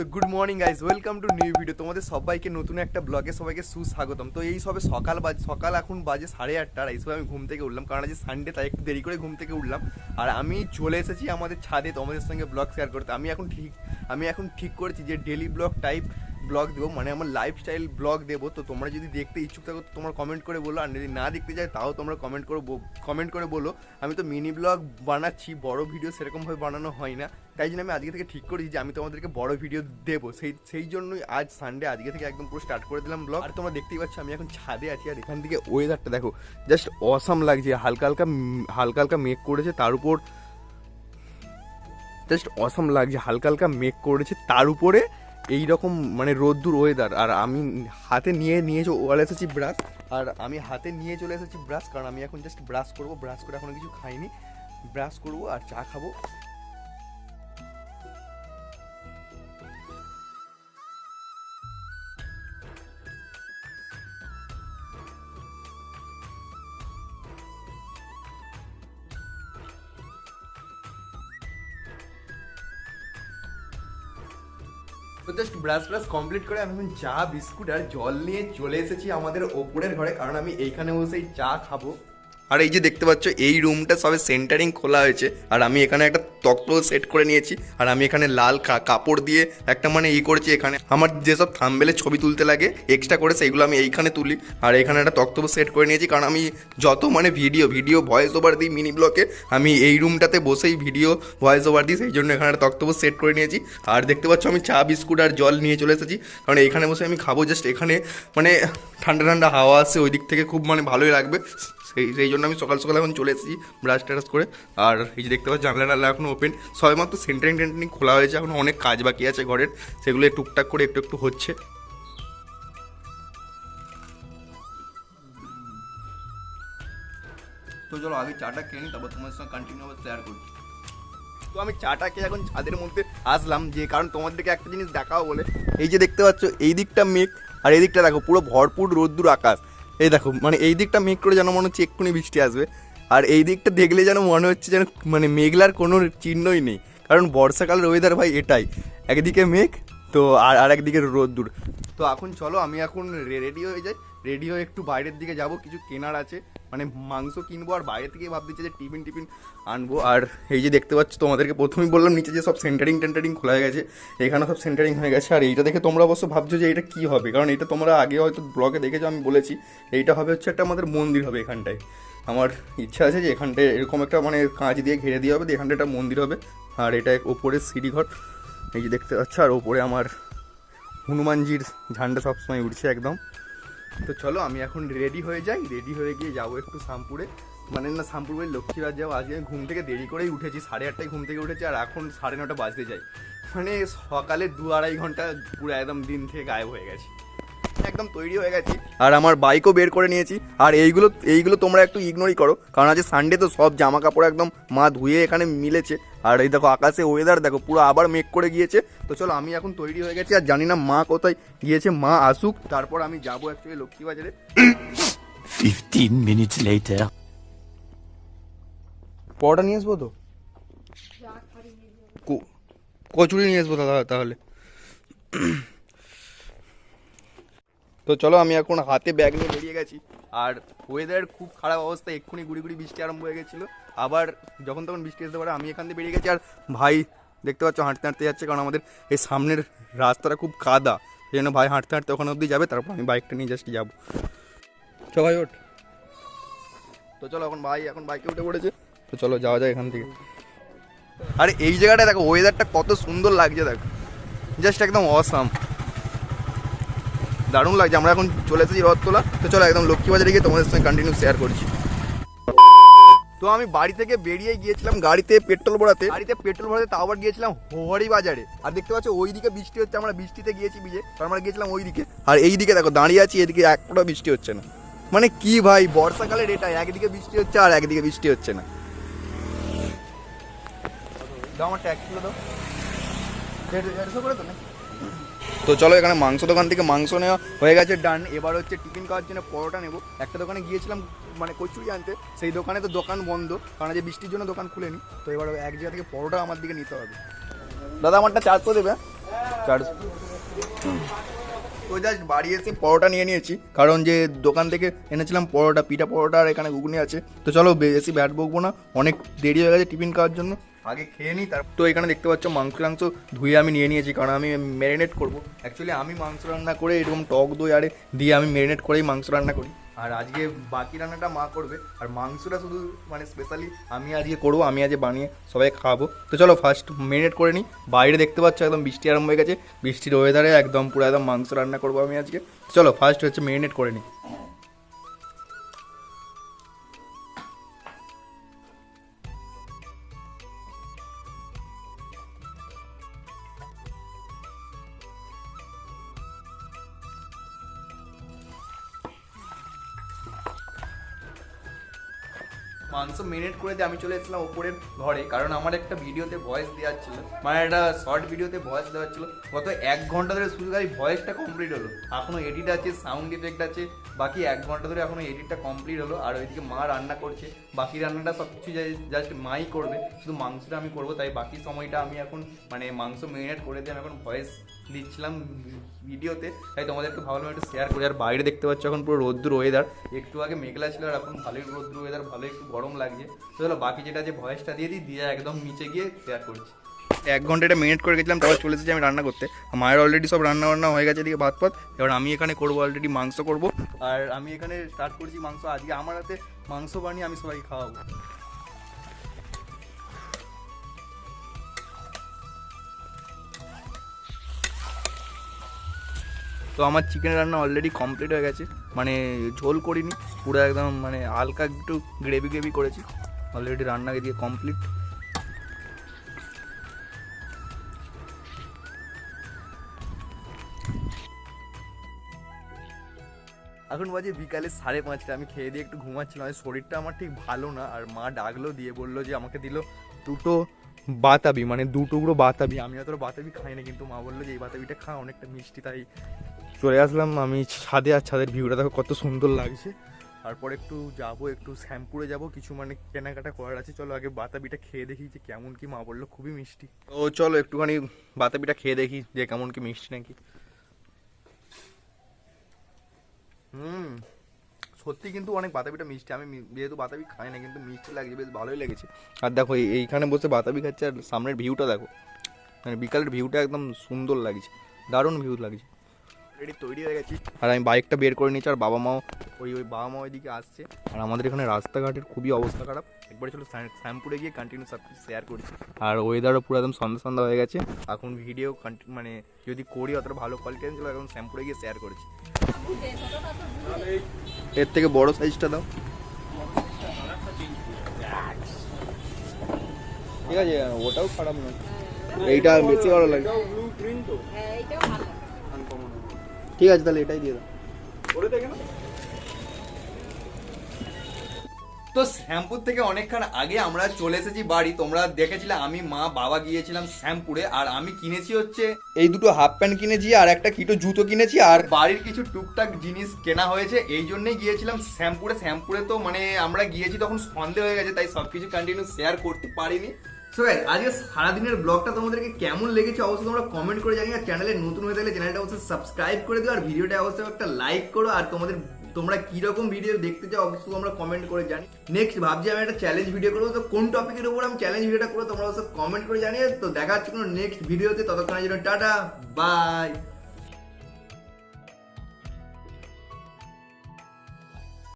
তো good morning guys welcome to new video তোমাদের সবাইকে নতুন একটা ব্লগে সবাইকে সুস্বাগতম। তো এই সবে সকাল বাজ সকাল এখন বাজে সাড়ে আটটা এই সময় আমি ঘুম থেকে উঠলাম। কারণ আজ সানডে তাই একটু দেরি করে ঘুম থেকে উঠলাম। আর আমি চলে এসেছি আমাদের ছাদে তোমাদের সঙ্গে ব্লগ শেয়ার করতে। আমি এখন ঠিক, আমি এখন ঠিক করেছি যে ডেলি ব্লগ টাইপ ব্লগ দেবো মানে আমার লাইফস্টাইল ব্লগ দেবো, তো তোমরা যদি দেখতে ইচ্ছুক থাকো, তো তোমরা কমেন্ট করে বলো, আর যদি না দেখতে চাই, তাও তোমরা কমেন্ট করে কমেন্ট করে বলো। আমি তো মিনি ব্লগ বানাচ্ছি, বড় ভিডিও সেরকমভাবে বানানো হয় না। তাই জন্য আমি আজকে থেকে ঠিক করেছি যে আমি তোমাদেরকে বড় ভিডিও দেবো। সেই সেই জন্যই আজ সানডে আজকে থেকে একদম পুরো স্টার্ট করে দিলাম ব্লগ আর তোমরা দেখতেই পাচ্ছ, আমি এখন ছাদে আছি, আর এখান থেকে ওয়েদারটা দেখো জাস্ট অসাম লাগছে। হালকা হালকা হালকা হালকা মেঘ করেছে, তার উপর জাস্ট অসাম লাগছে। হালকা হালকা মেঘ করেছে, তার উপরে এই রকম মানে রোদ্দুর ওয়েদার আর আমি হাতে নিয়ে নিয়ে চলে এসেছি ব্রাশ আর আমি হাতে নিয়ে চলে এসেছি ব্রাশ কারণ আমি এখন জাস্ট ব্রাশ করব ব্রাশ করে এখনও কিছু খাইনি। ব্রাশ করব আর চা খাব। তো জাস্ট ব্রাশ ব্রাশ কমপ্লিট করে আমি চা বিস্কুট আর জল নিয়ে চলে এসেছি আমাদের ওপরের ঘরে, কারণ আমি এইখানে বসেই চা খাব। আর এই যে দেখতে পাচ্ছ, এই রুমটা সবে সেন্টারিং খোলা হয়েছে। আর আমি এখানে একটা তক্ত সেট করে নিয়েছি। আর আমি এখানে লাল কাপড় দিয়ে একটা মানে ই করেছি এখানে। আমার যেসব থাম্বেলে ছবি তুলতে লাগে এক্সট্রা করে সেইগুলো আমি এইখানে তুলি। আর এখানে একটা তক্তব্য সেট করে নিয়েছি, কারণ আমি যত মানে ভিডিও ভিডিও ভয়েস ওভার দিই মিনি ব্লকে আমি এই রুমটাতে বসেই ভিডিও ভয়েস ওভার দিই, সেই জন্য এখানে একটা তক্তব্য সেট করে নিয়েছি। আর দেখতে পাচ্ছ, আমি চা, বিস্কুট আর জল নিয়ে চলে এসেছি। কারণ এইখানে বসে আমি খাব জাস্ট এখানে মানে ঠান্ডা ঠান্ডা হাওয়া আসছে ওই দিক থেকে খুব মানে ভালোই লাগবে। সেই সেই জন্য আমি সকাল সকাল এখন চলে এসেছি ব্রাশ টারাশ করে। আর এই যে দেখতে পাচ্ছি জানলা টানলা এখন ওপেন সবেমাত্র সেন্টারিং টেন্টারিং খোলা হয়েছে, এখন অনেক কাজ বাকি আছে ঘরের। সেগুলো টুকটাক করে একটু একটু হচ্ছে। তো চলো আগে চাটা খেয়ে নিই, তারপর তোমার সঙ্গে কন্টিনিউ আবার শেয়ার করছি। তো আমি চাটা খেয়ে এখন ছাদের মধ্যে আসলাম, যে কারণ তোমাদেরকে একটা জিনিস দেখাও বলে। এই যে দেখতে পাচ্ছ, এই দিকটা মেঘ, আর এই দিকটা দেখো, পুরো ভরপুর রোদ্দুর আকাশ। এই দেখো মানে এই দিকটা মেঘ করে যেন মনে হচ্ছে এক্ষুনি বৃষ্টি আসবে। আর এই দিকটা দেখলে যেন মনে হচ্ছে যেন মানে মেঘলার কোনো চিহ্নই নেই। কারণ বর্ষাকালের ওয়েদার ভাই এটাই। একদিকে মেঘ, তো আর আর একদিকে রোদ্দুর। তো এখন চলো, আমি এখন রেডি হয়ে যাই। রেডি হয়ে একটু বাইরের দিকে যাব, কিছু কেনার আছে। মানে মাংস কিনবো আর বাইরে থেকে ভাবতেছি যে টিফিন টিফিন আনব। আর এই যে দেখতে পাচ্ছ, তোমাদেরকে প্রথমেই বললাম, নিচে যে সব সেন্টারিং টেন্টারিং খোলা হয়ে গেছে এখানে সব সেন্টারিং হয়ে গেছে। আর এইটা দেখে তোমরা অবশ্য ভাবছ যে এটা কী হবে? কারণ এটা তোমরা আগে হয়তো ব্লগে দেখেছ, আমি বলেছি, এইটা হবে হচ্ছে একটা আমাদের মন্দির হবে এখানটায়। আমার ইচ্ছা আছে যে এখানটায় এরকম একটা মানে কাঁচ দিয়ে ঘিরে দিয়ে হবে, দিয়ে এখানটায় একটা মন্দির হবে। আর এটা ওপরে সিঁড়িঘর, এই যে দেখতে পাচ্ছ, আর ওপরে আমার হনুমানজির ঝান্ডা সবসময় উঠছে একদম। তো চলো, আমি এখন রেডি হয়ে যাই। রেডি হয়ে গিয়ে যাব একটু শামপুরে মানে না শামপুর লক্ষ্মীবার যাব। আজকে ঘুম থেকে দেরি করেই উঠেছি, সাড়ে আটটায় ঘুম থেকে উঠেছি, আর এখন সাড়ে নটা বাজতে যাই। মানে সকালে দু আড়াই ঘণ্টা পুরো একদম দিন থেকে গায়েব হয়ে গেছি। একদম তৈরি হয়ে গেছি। আর আমার বাইকও বের করে নিয়েছি। আর এইগুলো এইগুলো তোমরা একটু ইগনোরই করো। কারণ আজ সানডে তো সব জামা কাপড় একদম মা ধুয়ে এখানে মিলেছে। আর এই দেখো আকাশে ওয়েদার দেখো পুরো আবার মেঘ করে গিয়েছে। তো চলো আমি এখন তৈরি হয়ে গেছি আর জানি না মা কোথায় গিয়েছে মা আসুক। তারপর আমি যাব অ্যাকচুয়ালি লক্ষ্মীবাজারে। 15 minutes later. পরোটা নিয়ে আসব তো? কো- কচুরি নিয়ে আসব দাদা তাহলে। তো চলো আমি এখন হাতে ব্যাগ নিয়ে বেরিয়ে গেছি। আর ওয়েদার খুব খারাপ অবস্থা, এক্ষুনি গুড়ি গুড়ি বৃষ্টি আরম্ভ হয়ে গেছিল। আবার যখন তখন বৃষ্টি আসতে পারে আমি এখান থেকে বেরিয়ে গেছি। আর ভাই, দেখতে পাচ্ছ হাঁটতে হাঁটতে যাচ্ছে, কারণ আমাদের এই সামনের রাস্তাটা খুব কাদা। সেই জন্য ভাই হাঁটতে হাঁটতে ওখানে অবধি যাবে, তারপর আমি বাইকটা নিয়ে জাস্ট যাব। চ ভাই, ওঠ। তো চলো এখন ভাই, এখন বাইকে উঠে পড়েছে। তো চলো যাওয়া যায় এখান থেকে। আরে এই জায়গাটা দেখো ওয়েদারটা কত সুন্দর লাগছে, দেখো। জাস্ট একদম অসাম দারুণ লাগছে। আমরা এখন চলে এসেছি রথতলা। তো চলো একদম লক্ষ্মীবাজারে গিয়ে তোমাদের সঙ্গে কন্টিনিউ শেয়ার করছি। তো আমি বাড়ি থেকে বেরিয়ে গিয়েছিলাম গাড়িতে পেট্রোল ভরাতে। গাড়িতে পেট্রোল ভরাতে তাও আবার গিয়েছিলাম হোয়ারি বাজারে আর দেখতে পাচ্ছ, ওইদিকে বৃষ্টি হচ্ছে, আমরা বৃষ্টিতে গিয়েছি বিজে তো আমরা গিয়েছিলাম ওইদিকে। আর এইদিকে দেখো, দাঁড়িয়ে আছি, এদিকে এক বৃষ্টি হচ্ছে না। মানে কি ভাই, বর্ষাকালের এটা, একদিকে বৃষ্টি হচ্ছে আর একদিকে বৃষ্টি হচ্ছে না। দাও আমার ট্যাক্স তুলে দাও। দেড়- দেড়শো করে তো নাকি? তো চলো এখানে মাংস দোকান থেকে মাংস নেওয়া হয়ে গেছে ডান এবার হচ্ছে টিফিন খাওয়ার জন্য পরোটা নেব। একটা দোকানে গিয়েছিলাম মানে কচুরি আনতে, সেই দোকানে তো দোকান বন্ধ, কারণ যে বৃষ্টির জন্য দোকান খুলেনি। তো এবার এক জায়গা থেকে পরোটা আমার দিকে নিতে হবে। দাদা, আমারটা চারশো দেবে হ্যাঁ? চার তো জাস্ট বাড়ি এসে পরোটা নিয়ে নিয়েছি, কারণ যে দোকান থেকে এনেছিলাম পরোটা, পিঠা পরোটা আর এখানে ঘুগনি আছে। তো চলো বেশি ব্যাট বকবো না, অনেক দেরি হয়ে গেছে টিফিন খাওয়ার জন্য। আগে খেয়ে নিই তার তো এখানে দেখতে পাচ্ছ মাংস টাংস ধুয়ে আমি নিয়ে নিয়েছি, কারণ আমি ম্যারিনেট করব। অ্যাকচুয়ালি আমি মাংস রান্না করে এরকম টক দই আরে দিয়ে আমি ম্যারিনেট করেই মাংস রান্না করি। আর আজকে বাকি রান্নাটা মা করবে, আর মাংসটা শুধু মানে স্পেশালি আমি আজকে করব, আমি আজকে বানিয়ে সবাই খাব। তো চলো ফার্স্ট মেরিনেট করে নিই। বাইরে দেখতে পাচ্ছ একদম বৃষ্টি আরম্ভ হয়ে গেছে। বৃষ্টির ওয়েদারে একদম পুরো একদম মাংস রান্না করব আমি আজকে। চলো ফার্স্ট হচ্ছে মেরিনেট করে নিই। মাংস মেরিনেট করে দিয়ে আমি চলে এসেছিলাম ওপরের ঘরে। কারণ আমার একটা ভিডিওতে ভয়েস দেওয়ার ছিল। মানে একটা শর্ট ভিডিওতে ভয়েস দেওয়ার ছিল। গত এক ঘণ্টা ধরে শুধু খালি ভয়েসটা কমপ্লিট হলো। এখনও এডিট আছে সাউন্ড ইফেক্ট আছে। বাকি এক ঘণ্টা ধরে এখনও এডিটটা কমপ্লিট হলো। আর ওইদিকে মা রান্না করছে। বাকি রান্নাটা সব কিছু জাস্ট মাই করবে। শুধু মাংসটা আমি করব। তাই বাকি সময়টা আমি এখন মানে মাংস মেরিনেট করে দিয়ে আমি এখন ভয়েস দিচ্ছিলাম ভিডিওতে, তাই তোমাদেরকে ভাবলাম একটু শেয়ার করি। আর বাইরে দেখতে পাচ্ছ এখন পুরো রোদ্দুর ওয়েদার একটু আগে মেঘলা ছিল আর এখন ভালোই রোদ্দুর ওয়েদার ভালো একটু গরম লাগছে। তো চলো, বাকি যেটা যে ভয়েসটা দিয়ে দিই, দিয়ে একদম নিচে গিয়ে শেয়ার করছি। এক ঘণ্টা এটা মিনিট করে গেছিলাম, তারপর চলে এসেছি আমি রান্না করতে। মায়ের অলরেডি সব রান্না বান্না হয়ে গেছে এদিকে ভাত পাত এবার আমি এখানে করব অলরেডি মাংস করব। আর আমি এখানে স্টার্ট করছি মাংস। আজকে আমার হাতে মাংস বানিয়ে আমি সবাইকে খাওয়াবো। তো আমার চিকেন রান্না অলরেডি কমপ্লিট হয়ে গেছে। মানে ঝোল করিনি, পুরো একদম মানে হালকা একটু গ্রেভি গ্রেভি করেছি। অলরেডি রান্না দিয়ে কমপ্লিট এখন বাজে বিকালে সাড়ে পাঁচটা, আমি খেয়ে দিয়ে একটু ঘুমাচ্ছিলাম। শরীরটা আমার ঠিক ভালো না, আর মা ডাকলো, দিয়ে বলল যে আমাকে দিল দুটো বাতাবি মানে দু টুকরো বাতাবি। আমি অত বাতাবি খাই না কিন্তু মা বলল যে এই বাতাবিটা খা, অনেকটা মিষ্টি, তাই চলে আসলাম, আমি ছাদে আর ছাদের ভিউটা দেখো কত সুন্দর লাগছে। তারপর একটু যাব, একটু শ্যাম্পুরে যাব, কিছু মানে কেনাকাটা করার আছে। চলো আগে বাতাবিটা খেয়ে দেখি যে কেমন কি মা বলল, খুবই মিষ্টি। ও চলো একটুখানি বাতাবিটা খেয়ে দেখি যে কেমন কি মিষ্টি নাকি। হুম, সত্যি কিন্তু অনেক বাতাবিটা মিষ্টি। আমি যেহেতু বাতাবি খাই না, কিন্তু মিষ্টি লাগছে, বেশ ভালোই লেগেছে। আর দেখো এইখানে বসে বাতাবি খাচ্ছে আর সামনের ভিউটা দেখো। মানে বিকালের ভিউটা একদম সুন্দর লাগছে, দারুণ ভিউ লাগছে। রেডি তৈরি হয়ে গেছি। আর আমি বাইকটা বের করে নিচ্ছি আর বাবা মাও ওই ওই বাবা মা ওইদিকে আসছে। আর আমাদের এখানে রাস্তাঘাটের খুবই অবস্থা খারাপ। একবারে চলো শ্যাম- শ্যাম্পুরে গিয়ে কন্টিনিউ সব কিছু শেয়ার করছি। আর ওয়েদারও পুরো একদম সন্ধ্যা সন্ধ্যা হয়ে গেছে। এখন ভিডিও মানে যদি করি অতটা ভালো কোয়ালিটি চলো এখন শ্যাম্পুরে গিয়ে শেয়ার করেছি। এর থেকে বড় সাইজটা দাও। ঠিক আছে ওটাও খারাপ নয়। এইটা বেশি ভালো লাগে। ঠিক আছে তাহলে এটাই দিয়ে দাও। তো শ্যামপুর থেকে অনেকক্ষণ আগে আমরা চলে এসেছি বাড়ি। তোমরা দেখেছিলে আমি মা বাবা গিয়েছিলাম শ্যামপুরে আর আমি কিনেছি হচ্ছে এই দুটো হাফ প্যান্ট কিনেছি আর একটা কিটো জুতো কিনেছি আর বাড়ির কিছু টুকটাক জিনিস কেনা হয়েছে। এই জন্যই গিয়েছিলাম শ্যামপুরে। শ্যামপুরে তো মানে আমরা গিয়েছি তখন সন্ধে হয়ে গেছে তাই সবকিছু কন্টিনিউ শেয়ার করতে পারিনি। সো গাইজ আজকে সারাদিনের ব্লগটা তোমাদেরকে কেমন লেগেছে অবশ্যই তোমরা কমেন্ট করে জানিয়ে আর চ্যানেলে নতুন হয়ে থাকলে চ্যানেলটা অবশ্যই সাবস্ক্রাইব করে দিও। আর ভিডিওটা অবশ্যই একটা লাইক করো। আর তোমাদের, তোমরা কীরকম ভিডিও দেখতে চাও অবশ্যই তোমরা কমেন্ট করে জানি নেক্সট ভাবছি আমি একটা চ্যালেঞ্জ ভিডিও করব। তো কোন টপিকের উপর আমি চ্যালেঞ্জ ভিডিওটা করব তোমরা অবশ্যই কমেন্ট করে জানিয়ে তো দেখা হচ্ছে কোনো নেক্সট ভিডিওতে ততক্ষণের জন্য টাটা বাই